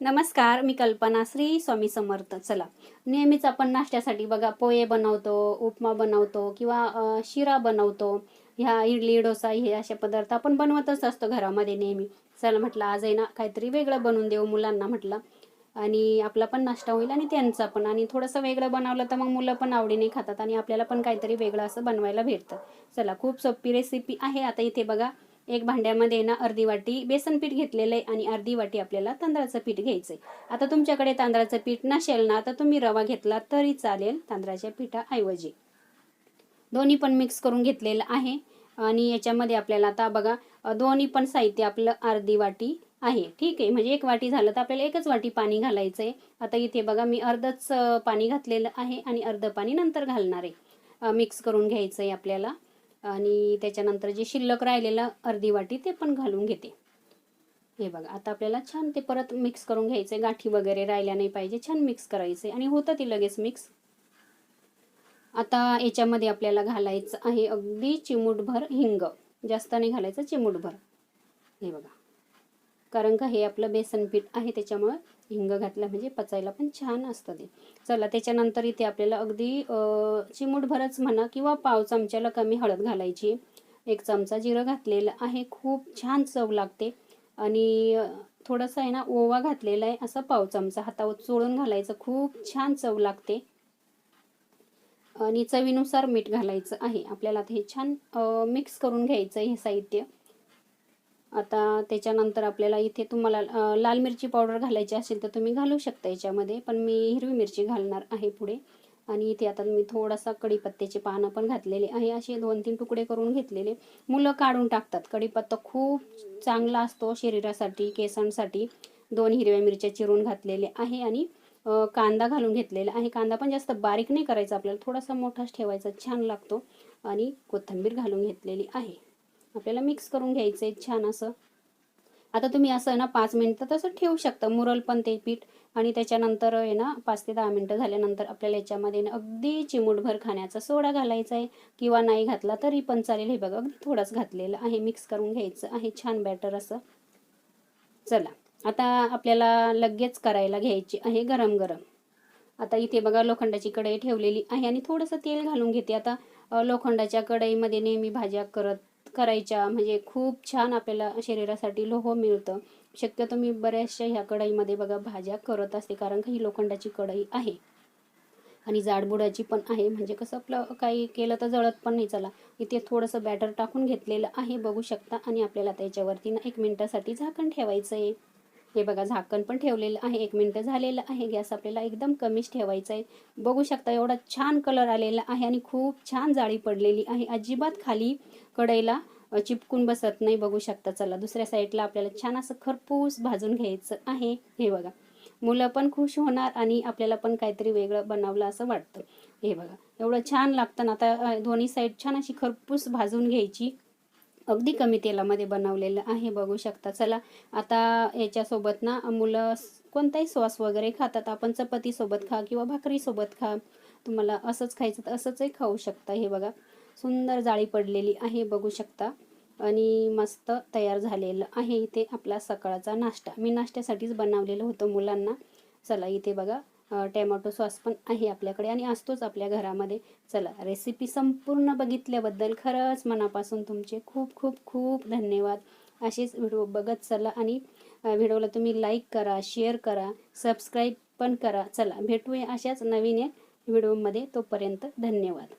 नमस्कार मी कल्पना श्री स्वामी समर्थ. चला नेहमीच आपण नाश्त्यासाठी बघा पोहे बनवतो उपमा बनवतो किंवा शिरा बनवतो. ह्या इडली डोसा हे असे पदार्थ आपण बनवतच असतो घरामध्ये नेहमी. चला म्हटलं आज आहे ना काहीतरी वेगळं बनवून देऊ मुलांना म्हटलं. आणि आपला पण नाश्ता होईल आणि त्यांचा पण. आणि थोडंसं वेगळं बनवलं तर मग मुलं पण आवडीने खातात आणि आपल्याला पण काहीतरी वेगळं असं बनवायला भेटतं. चला खूप सोपी रेसिपी आहे. आता इथे बघा एक भांड्यामध्ये ना अर्धी वाटी बेसन पीठ घेतलेलं आहे आणि अर्धी वाटी आपल्याला तांदळाचं पीठ घ्यायचं आहे आता तुमच्याकडे तांदळाचं पीठ नसेल ना तर तुम्ही रवा घेतला तरी चालेल तांदळाच्या पिठाऐवजी. दोन्ही पण मिक्स करून घेतलेलं आहे आणि याच्यामध्ये आपल्याला आता बघा दोन्ही पण साहित्य आपलं अर्धी वाटी आहे. ठीक आहे म्हणजे एक वाटी झालं तर आपल्याला एकच वाटी पाणी घालायचं आहे आता इथे बघा मी अर्धच पाणी घातलेलं आहे आणि अर्धं पाणी नंतर घालणार आहे. मिक्स करून घ्यायचं आहे आपल्याला. आणि त्याच्यानंतर जे शिल्लक राहिलेलं अर्धी वाटी ते पण घालून घेते. हे बघा आता आपल्याला छान ते परत मिक्स करून घ्यायचं आहे गाठी वगैरे राहिल्या नाही पाहिजे छान मिक्स करायचं आहे आणि होतं ते लगेच मिक्स आता याच्यामध्ये आपल्याला घालायचं आहे अगदी चिमूटभर हिंग. जास्त नाही घालायचं चिमूटभर. हे बघा. कारण का हे आपलं बेसन पीठ आहे त्याच्यामुळं हिंग घातलं म्हणजे पचायला पण छान असतं ते. चला त्याच्यानंतर इथे आपल्याला अगदी चिमूटभरच म्हणा किंवा पाव चमच्याला कमी हळद घालायची. एक चमचा जिरं घातलेलं आहे खूप छान चव लागते. आणि थोडंसं आहे ना ओवा घातलेला आहे असं पाव चमचा हातावर चोळून घालायचं खूप छान चव लागते. आणि चवीनुसार मीठ घालायचं आहे. आपल्याला ते हे छान मिक्स करून घ्यायचं आहे हे साहित्य. आता त्याच्यानंतर आपल्याला इथे तुम्हाला लाल मिरची पावडर घालायची असेल तर तुम्ही घालू शकता याच्यामध्ये पण मी हिरवी मिरची घालणार आहे पुढे. आणि इथे आता मी थोडासा कढीपत्त्याचे पानं पण घातलेले आहे. असे दोन तीन तुकडे करून घेतलेले. मुलं काढून टाकतात. कढीपत्ता खूप चांगला असतो शरीरासाठी केसांसाठी. दोन हिरव्या मिरच्या चिरून घातलेले आहे आणि कांदा घालून घेतलेला आहे. कांदा पण जास्त बारीक नाही करायचा. आपल्याला थोडासा मोठाच ठेवायचा. छान लागतो. आणि कोथिंबीर घालून घेतलेली आहे. आपल्याला मिक्स करून घ्यायचं आहे छान असं. आता तुम्ही असं ना पाच मिनटं तसं ठेवू शकता. मुरल पण ते पीठ आणि त्याच्यानंतर आहे ना पाच ते दहा मिनटं झाल्यानंतर आपल्याला याच्यामध्ये ना अगदी चिमूटभर खाण्याचा सोडा घालायचा आहे. किंवा नाही घातला तरी पण चालेल. हे बघा अगदी थोडाच घातलेला आहे. मिक्स करून घ्यायचं आहे. छान बॅटर असं. चला आता आपल्याला लगेच करायला घ्यायची आहे गरम गरम. आता इथे बघा लोखंडाची कढई ठेवलेली आहे. आणि थोडंसं तेल घालून घेते. आता लोखंडाच्या कढईमध्ये नेहमी भाज्या करत करायच्या. म्हणजे खूप छान आपल्याला शरीरासाठी लोह मिळतं. शक्यतो मी बऱ्याचशा ह्या कढईमध्ये बघा भाज्या करत असते. कारण का ही लोखंडाची कढई आहे. आणि जाडबुडाची पण आहे. म्हणजे कसं आपलं काही केलं तर जळत पण नाही. चला इथे थोडंसं बॅटर टाकून घेतलेलं आहे. बघू शकता. आणि आपल्याला त्याच्यावरती ना एक मिनटासाठी झाकण ठेवायचं आहे हे बघा झाकण पण ठेवलेलं आहे. एक मिनटं झालेलं आहे. गॅस आपल्याला एकदम कमीच ठेवायचा आहे. बघू शकता एवढा छान कलर आलेला आहे आणि खूप छान जाळी पडलेली आहे. अजिबात खाली कढईला चिपकून बसत नाही. बघू शकता चला दुसऱ्या साईडला आपल्याला छान असं खरपूस भाजून घ्यायचं आहे. हे बघा मुलं पण खुश होणार आणि आपल्याला पण काहीतरी वेगळं बनवलं असं वाटतं. हे बघा एवढं छान लागतं ना. आता दोन्ही साईड छान अशी खरपूस भाजून घ्यायची. अगदी कमी तेलामध्ये बनवलेलं आहे बघू शकता. चला आता याच्यासोबत ना मुलं कोणताही सॉस वगैरे खातात आपण चपातीसोबत खा किंवा भाकरीसोबत खा. तुम्हाला असंच खायचं तर असंचही खाऊ शकता. हे बघा सुंदर जाळी पडलेली आहे बघू शकता. आणि मस्त तयार झालेलं आहे इथे आपला सकाळचा नाश्ता. मी नाश्त्यासाठीच बनवलेलं होतं मुलांना. चला इथे बघा टॅमॅटो सॉस पण आहे आपल्याकडे आणि असतोच आपल्या घरामध्ये. चला रेसिपी संपूर्ण बघितल्याबद्दल खरंच मनापासून तुमचे खूप खूप खूप धन्यवाद. असेच व्हिडिओ बघत चला आणि व्हिडिओला तुम्ही लाईक करा शेअर करा सबस्क्राईब पण करा. चला भेटूया अशाच नवीन एक व्हिडिओमध्ये तोपर्यंत धन्यवाद.